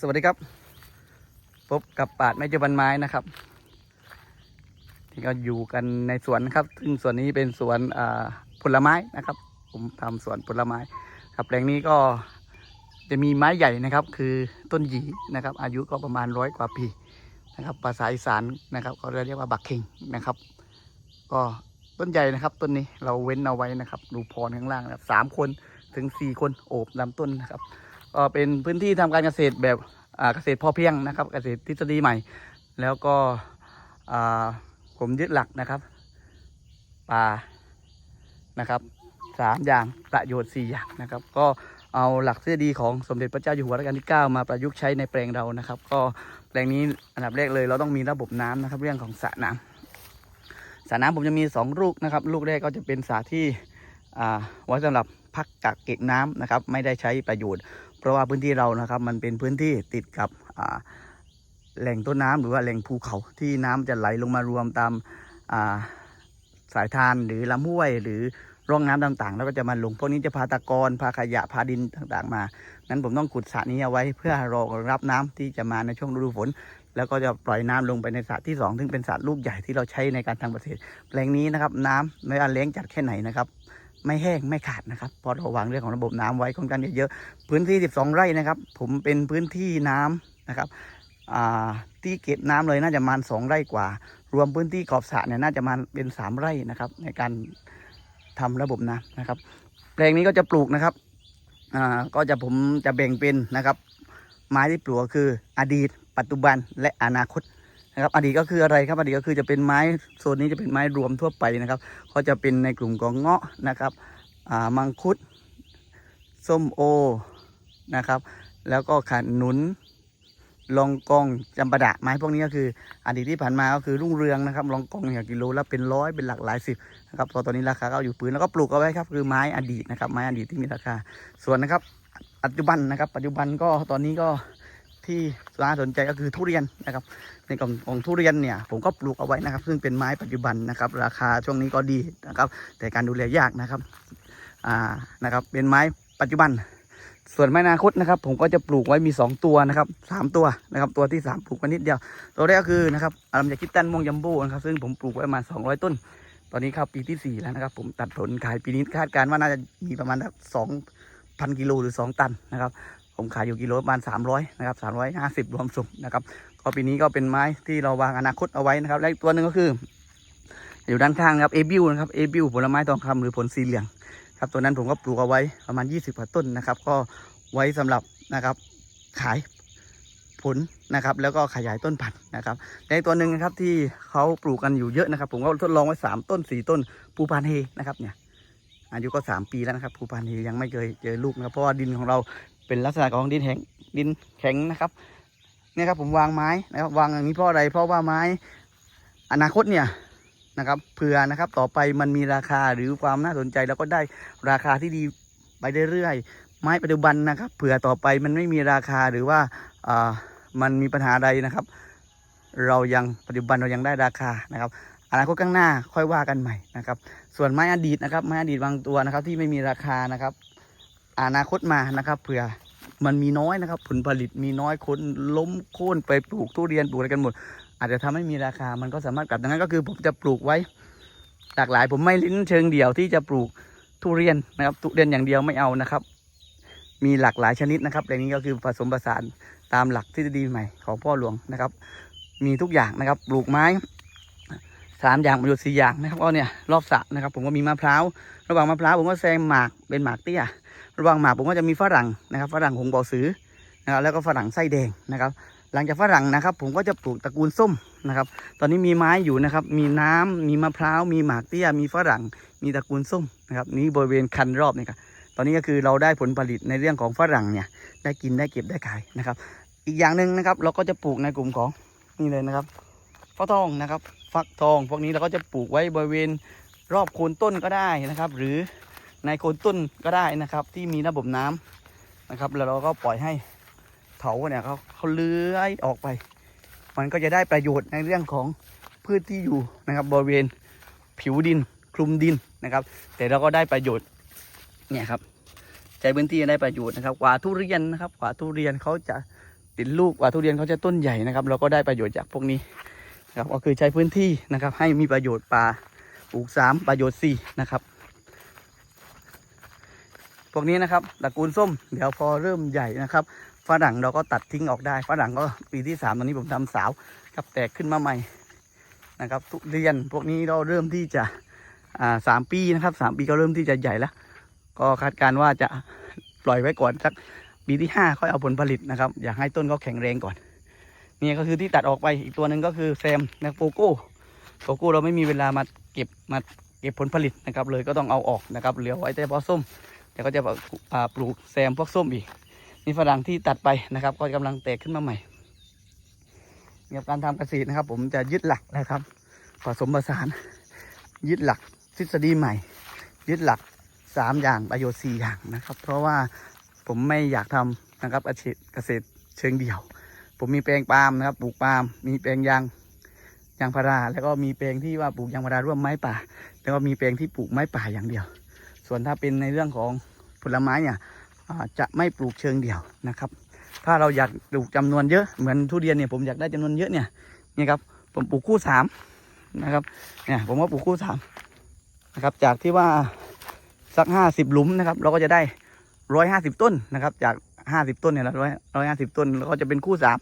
สวัสดีครับ พบกับปราดไม้เจบันไม้นะครับ ที่ก็อยู่กันในสวนครับ ซึ่งสวนนี้เป็นสวนผลไม้นะครับ ผมทำสวนผลไม้ ครับแปลงนี้ก็จะมีไม้ใหญ่นะครับ คือต้นหยีนะครับ อายุก็ประมาณร้อยกว่าปีนะครับ ภาษาอีสานนะครับเขาเรียกว่าบักเข่งนะครับ ก็ต้นใหญ่นะครับ ต้นนี้เราเว้นเอาไว้นะครับ ดูพรข้างล่างนะครับสามคนถึงสี่คนโอบลำต้นนะครับ ก็เป็นพื้นที่ทำการเกษตรแบบเกษตรพอเพียงนะครับ เกษตรทฤษฎีใหม่ แล้วก็ผมยึดหลักนะครับป่านะครับสามอย่างประโยชน์สี่อย่างนะครับ ก็เอาหลักทฤษฎีของสมเด็จพระเจ้าอยู่หัวรัชกาลที่ 9 มาประยุกต์ใช้ในแปลงเรานะครับ ก็แปลงนี้อันดับแรกเลย เราต้องมีระบบน้ำนะครับ เรื่องของสระน้ำสระน้ำผมจะมีสองลูกนะครับ ลูกแรกก็จะเป็นสระที่ไว้สำหรับ พักกักเก็บน้ำนะครับ ไม่ได้ใช้ประโยชน์ เพราะว่าพื้นที่เรานะครับ มันเป็นพื้นที่ติดกับแหล่งต้นน้ำหรือว่าแหล่งภูเขาที่น้ำจะไหลลงมารวมตามาสายทานหรือลำห้วยหรือร่องน้ำต่างๆ แล้วก็จะมาลงพวกนี้จะพาตะกอนพาขยะพาดินต่างๆ มา นั้นผมต้องขุดสระนี้เอาไว้เพื่อรอรับน้ำที่จะมาในช่วงฤดูฝน แล้วก็จะปล่อยน้ำลงไปในสระที่สองซึ่งเป็นสระลูกใหญ่ที่เราใช้ในการทำเกษตรแปลงนี้นะครับ น้ำไม่ว่าเลี้ยงจัดแค่ไหนนะครับ ไม่แห้งไม่ขาดนะครับพระเราวางเรื่องของระบบน้ำไว้ค่อนข้างเยอะๆพื้นที่ 12 ไร่นะครับ ผมเป็นพื้นที่น้ำนะครับที่เก็บน้ำเลยน่าจะมาณ2ไร่กว่า รวมพื้นที่ขอบสระเนี่ยน่าจะมาเป็น 3 ไร่นะครับ ในการทำระบบน้ำนะครับ แปลงนี้ก็จะปลูกนะครับก็จะผมจะแบ่งเป็นนะครับ ไม้ที่ปลูกคืออดีต ปัจจุบันและอนาคต นะครับอดีตก็คืออะไรครับอดีตก็คือจะเป็นไม้โซนนี้จะเป็นไม้รวมทั่วไปนะครับก็จะเป็นในกลุ่มของเงาะนะครับอ่ามังคุดส้มโอนะครับ แล้วก็ขนุนลองกองจำปาดะไม้พวกนี้ก็คืออดีตที่ผ่านมาก็คือรุ่งเรืองนะครับลองกองเนี่ยกิโลละเป็นร้อยเป็นหลักหลายสิบนะครับพอตอนนี้ราคาก็อยู่ปืนแล้วก็ปลูกเอาไว้ครับคือไม้อดีตนะครับไม้อดีตที่มีราคา ส่วนนะครับปัจจุบันนะครับ ปัจจุบันก็ตอนนี้ก็ ที่น่าสนใจก็คือทุเรียนนะครับ ในกล่องของทุเรียนเนี่ยผมก็ปลูกเอาไว้นะครับ ซึ่งเป็นไม้ปัจจุบันนะครับ ราคาช่วงนี้ก็ดีนะครับ แต่การดูแลยากนะครับอ่านะครับ เป็นไม้ปัจจุบัน ส่วนไม้นาคตนะครับ ผมก็จะปลูกไว้มี 2 ตัวนะครับสามตัวนะครับ ตัวที่ 3 ปลูกไว้นิดเดียว ตัวแรกก็คือนะครับอารมจากคิดตันม่วงยัมโบ้นะครับ ซึ่งผมปลูกไว้ประมาณ200 ต้น ตอนนี้เข้าปีที่ 4 แล้วนะครับ ผมตัดผลขายปีนี้คาดการณ์ว่าน่าจะมีประมาณสองพันกิโลหรือ 2 ตันนะครับ ผมขายอยู่กิโลประมาณ300นะครับ 350 รวมส่งนะครับ ก็ปีนี้ก็เป็นไม้ที่เราวางอนาคตเอาไว้นะครับ และตัวหนึ่งก็คือ อยู่ด้านข้างนะครับเอบิวนะครับเอบิวผลไม้ทองคำหรือผลสีเหลืองครับตัวนั้นผมก็ปลูกเอาไว้ประมาณ 20กว่าต้นนะครับ ก็ไว้สำหรับนะครับขายผลนะครับ แล้วก็ขยายต้นพันธุ์นะครับ ในตัวหนึ่งนะครับที่เขาปลูกกันอยู่เยอะนะครับ ผมก็ทดลองไว้ 3 ต้น 4 ต้นภูพานเฮนะครับเนี่ยอายุก็ 3 ปีแล้วนะครับภูพานเฮยังไม่เคยเจอลูกนะครับเพราะว่าดินของเรา เป็นลักษณะของดินแข็งดินแข็งนะครับเนี่ยครับผมวางไม้นะครับวางอย่างนี้เพราะอะไรเพราะว่าไม้อนาคตเนี่ยนะครับเผื่อนะครับต่อไปมันมีราคาหรือความน่าสนใจแล้วก็ได้ราคาที่ดีไปเรื่อยๆไม้ปัจจุบันนะครับเผื่อต่อไปมันไม่มีราคาหรือว่าอ่ามันมีปัญหาใดนะครับ เรายังปัจจุบันเรายังได้ราคานะครับอนาคตข้างหน้าค่อยว่ากันใหม่นะครับ ส่วนไม้อดีตนะครับไม้อดีตบางตัวนะครับที่ไม่มีราคานะครับ อนาคตมานะครับเผื่อมันมีน้อยนะครับผลผลิตมีน้อยคนล้มโค่นไปปลูกทุเรียนปลูกอะไรกันหมด อาจจะทำให้มีราคามันก็สามารถกลับดังนั้นก็คือผมจะปลิ้ไว้หลากหลาย ผมไม่ลิ้นเชิงเดี่ยวที่จะปลูกทุเรียนนะครับทุเรียนอย่างเดียวไม่เอานะครับ มีหลากหลายชนิดนะครับอย่างนี้ก็คือผสมผสานตามหลักทฤษฎีใหม่ของพ่อหลวงนะครับ มีทุกอย่างนะครับปลูกไม้สามอย่างประโยชน์สี่อย่างนะครับก็เนี่ยรอบสระนะครับ ผมก็มีมะพร้าวระหว่างมะพร้าวผมก็แซมหมากเป็นหมากเตี้ย ระหว่างหมากผมก็จะมีฝรั่งนะครับฝรั่งหงส์เบาซื้อนะครับแล้วก็ฝรั่งไส้แดงนะครับ หลังจากฝรั่งนะครับ ผมก็จะปลูกตระกูลส้มนะครับ ตอนนี้มีไม้อยู่นะครับ มีน้ำมีมะพร้าวมีหมากเตี้ยมีฝรั่ง มีตระกูลส้มนะครับนี่บริเวณคันรอบนี่ครับตอนนี้ก็คือเราได้ผลผลิตในเรื่องของฝรั่งเนี่ยได้กินได้เก็บได้ขายนะครับ อีกอย่างหนึ่งนะครับเราก็จะปลูกในกลุ่มของนี่เลยนะครับฟักทองนะครับ ฟักทอง พวกนี้เราก็จะปลูกไว้บริเวณรอบโคนต้นก็ได้นะครับ หรือ ในโคนต้นก็ได้นะครับ ที่มีระบบน้ำนะครับ แล้วเราก็ปล่อยให้เถาเนี่ยเขาเขาเลื้อยออกไป มันก็จะได้ประโยชน์ในเรื่องของพืชที่อยู่นะครับ บริเวณผิวดินคลุมดินนะครับ แต่เราก็ได้ประโยชน์เนี่ยครับใช้พื้นที่ได้ประโยชน์นะครับกว่าทุเรียนนะครับกว่าทุเรียนเขาจะติดลูกกว่าทุเรียนเขาจะต้นใหญ่นะครับ เราก็ได้ประโยชน์จากพวกนี้นะครับก็คือใช้พื้นที่นะครับ ให้มีประโยชน์ป่าปลูกสามประโยชน์สี่นะครับ วกนี้นะครับตระกูลส้ม เดี๋ยวพอเริ่มใหญ่นะครับฝรั่งเราก็ตัดทิ้งออกได้ฝรั่งก็ปีที่สามตอนนี้ผมทำสาวครับแตกขึ้นมาใหม่นะครับทุเรียนพวกนี้เราเริ่มที่จะอ่าสามปีนะครับสามปีก็เริ่มที่จะใหญ่แล้ว ก็คาดการณ์ว่าจะปล่อยไว้ก่อนสักปีที่ห้าค่อยเอาผลผลิตนะครับ อยากให้ต้นเขาแข็งแรงก่อนนี่ก็คือที่ตัดออกไปอีกตัวหนึ่งก็คือแซมนะโปโก้โปโก้เราไม่มีเวลามาเก็บมาเก็บผลผลิตนะครับ เลยก็ต้องเอาออกนะครับเหลือไว้แต่พาะส้ม เดี๋ยวก็จะปลูกแซมพวกส้มอีกนี่ฝรั่งที่ตัดไปนะครับ ก็กำลังแตกขึ้นมาใหม่เกี่ยวกับการทำเกษตรนะครับ ผมจะยึดหลักนะครับ ผสมผสาน ยึดหลักทฤษฎีใหม่ ยึดหลักสามอย่างประโยชน์สี่อย่างนะครับ เพราะว่าผมไม่อยากทำนะครับอาชีพเกษตรเชิงเดี่ยว ผมมีแปลงปาล์มนะครับ ปลูกปาล์มมีแปลงยางยางพารา แล้วก็มีแปลงที่ว่าปลูกยางพาราร่วมไม้ป่า แล้วก็มีแปลงที่ปลูกไม้ป่าอย่างเดียว ส่วนถ้าเป็นในเรื่องของ ผลไม้เนี่ยจะไม่ปลูกเชิงเดี่ยวนะครับ ถ้าเราอยากปลูกจำนวนเยอะเหมือนทุเรียนเนี่ยผมอยากได้จำนวนเยอะเนี่ยนี่ครับผมปลูกคู่สามนะครับเนี่ยผมก็ปลูกคู่สามนะครับ จากที่ว่าสักห้าสิบหลุมนะครับ เราก็จะได้ร้อยห้าสิบต้นนะครับ จากห้าสิบต้นเนี่ยร้อยร้อยห้าสิบต้นแล้วก็จะเป็นคู่สาม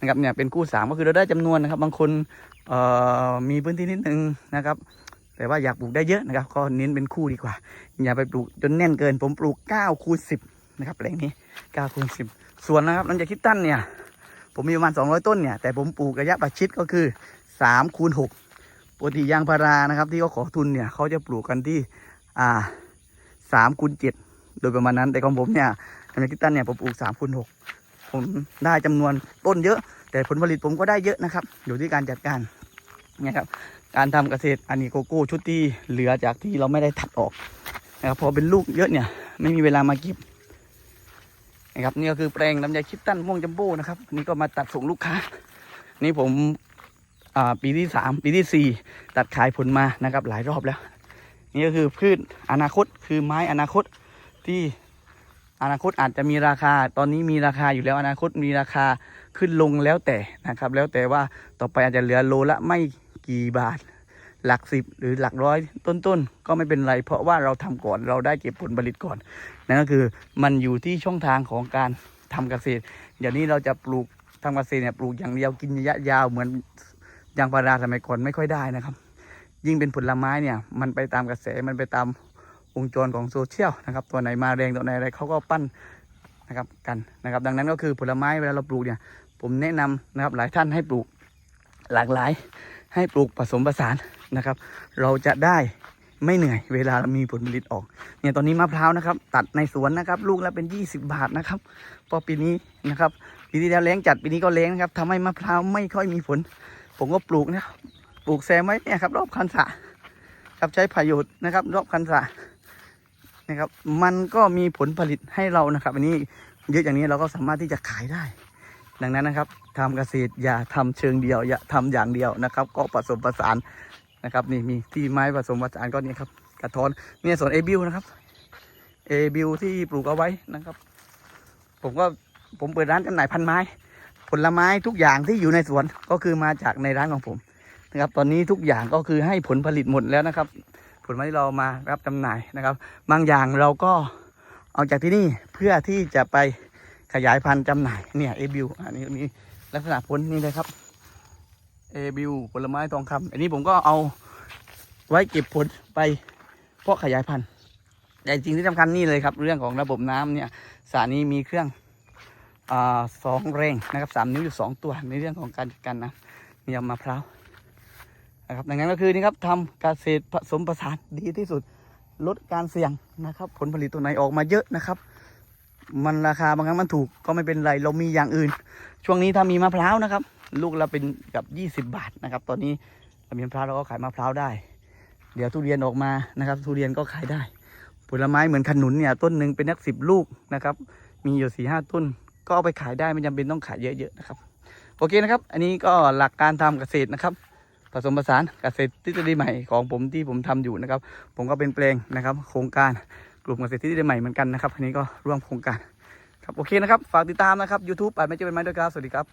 นะครับเนี่ยเป็นคู่สามก็คือเราได้จำนวนนะครับ บางคนเอ่อมีพื้นที่นิดนึงนะครับ แต่ว่าอยากปลูกได้เยอะนะครับ ก็เน้นเป็นคู่ดีกว่า อย่าไปปลูกจนแน่นเกิน ผมปลูก9คูณ10นะครับแปลงนี้9คูณ10 ส่วนนะครับลังจาคิดตั้นเนี่ย ผมมีประมาณ 200 ต้นเนี่ย แต่ผมปลูกระยะประชิดก็คือ3คูณ6ปกติยางพารานะครับ ที่เขาขอทุนเนี่ยเขาจะปลูกกันที่อ่า3คูณ7โดยประมาณนั้นแต่ของผมเนี่ยลังจาคิดตั้นเนี่ยผมปลูก3คูณ6ผมได้จำนวนต้นเยอะ แต่ผลผลิตผมก็ได้เยอะนะครับ อยู่ที่การจัดการเนี่ยครับ การทำเกษตรอันนี้โกโก้ชุดที่เหลือจากที่เราไม่ได้ตัดออกนะครับพอเป็นลูกเยอะเนี่ย ไม่มีเวลามาเก็บนะครับนี่ก็คือแปลงลำไยคิดตันม่วงจัมโบ้นะครับนี่ก็มาตัดส่งลูกค้า นี่ผมปีที่สามปีที่สี่ตัดขายผลมานะครับหลายรอบแล้ว นี่ก็คือพืชอนาคตคือไม้อนาคตที่อนาคตอาจจะมีราคา ตอนนี้มีราคาอยู่แล้วอนาคตมีราคาขึ้นลงแล้วแต่นะครับ แล้วแต่ว่าต่อไปอาจจะเหลือโลละไม่ กี่บาท หลักสิบหรือหลักร้อยต้นๆ ก็ไม่เป็นไร เพราะว่าเราทำก่อนเราได้เก็บผลผลิตก่อนนั่นก็คือมันอยู่ที่ช่องทางของการทำเกษตรเดี๋ยวนี้เราจะปลูกทำเกษตรเนี่ยปลูกอย่างเดียวกินระยะยาวเหมือนยางพาราสมัยก่อนไม่ค่อยได้นะครับ ยิ่งเป็นผลไม้เนี่ย มันไปตามกระแสมันไปตามวงจรของโซเชียลนะครับ ตัวไหนมาแรงตัวไหนอะไรเขาก็ปั้นนะครับกันนะครับ ดังนั้นก็คือผลไม้เวลาเราปลูกเนี่ย ผมแนะนำนะครับหลายท่านให้ปลูกหลากหลาย ให้ปลูกผสมผสานนะครับ เราจะได้ไม่เหนื่อยเวลาเรามีผลผลิตออกเนี่ยตอนนี้มะพร้าวนะครับ ตัดในสวนนะครับ ลูกละเป็น 20 บาทนะครับพอปีนี้นะครับปีที่แล้วแล้งจัดปีนี้ก็แล้งนะครับทำให้มะพร้าวไม่ค่อยมีผล ผมก็ปลูกนะปลูกแซมไว้เนี่ยครับรอบคันสะครับใช้ประโยชน์นะครับ รอบคันสะนะครับ มันก็มีผลผลิตให้เรานะครับ อันนี้เยอะอย่างนี้เราก็สามารถที่จะขายได้ ดังนั้นนะครับทำเกษตรอย่าทำเชิงเดียวอย่าทำอย่างเดียวนะครับ ก็ผสมผสานนะครับ นี่มีที่ไม้ผสมผสานก็นี่ครับ กระท้อนเนี่ยส่วนเอบิวนะครับเอบิวที่ปลูกเอาไว้นะครับ ผมก็ผมเปิดร้านจำหน่ายพันไม้ ผลไม้ทุกอย่างที่อยู่ในสวนก็คือมาจากในร้านของผมนะครับ ตอนนี้ทุกอย่างก็คือให้ผลผลิตหมดแล้วนะครับ ผลไม้ที่เรามารับจำหน่ายนะครับ บางอย่างเราก็เอาจากที่นี่เพื่อที่จะไป ขยายพันธุ์จำหน่ายเนี่ยเอบิวอันนี้มีลักษณะผลนี่เลยครับเอบิวผลไม้ทองคำอันนี้ผมก็เอาไว้เก็บผลไปเพาะขยายพันธุ์แต่จริงที่สำคัญนี่เลยครับ เรื่องของระบบน้ำเนี่ยสานี้มีเครื่องอาสองแรงนะครับสามนิ้วอยู่สองตัวในเรื่องของการจัดการน้ำนี่เอามะพร้าวนะครับดังนั้นก็คือนี่ครับทำเกษตรผสมผสานดีที่สุดลดการเสี่ยงนะครับ ผลผลิตตัวไหนออกมาเยอะนะครับ มันราคาบางครั้งมันถูกก็ไม่เป็นไรเรามีอย่างอื่น ช่วงนี้ถ้ามีมะพร้าวนะครับ ลูกเราเป็นกับ 20 บาทนะครับ ตอนนี้เรามีมะพร้าวเราก็ขายมะพร้าวได้ เดี๋ยวทุเรียนออกมานะครับ ทุเรียนก็ขายได้ ผลไม้เหมือนขนุนเนี่ยต้นหนึ่งเป็นนักสิบลูกนะครับ มีอยู่สี่ห้าต้น ก็เอาไปขายได้ไม่จำเป็นต้องขายเยอะๆนะครับโอเคนะครับ อันนี้ก็หลักการทำเกษตรนะครับ ผสมผสานเกษตรทฤษฎีใหม่ของผมที่ผมทำอยู่นะครับ ผมก็เป็นแปลงนะครับ โครงการ กลุ่มเกษตรที่ได้ใหม่เหมือนกันนะครับอันนี้ก็ร่วมโครงการครับโอเคนะครับ ฝากติดตามนะครับ YouTube ปาจไม่เจะเป็นไม้ด้วยครับ สวัสดีครับ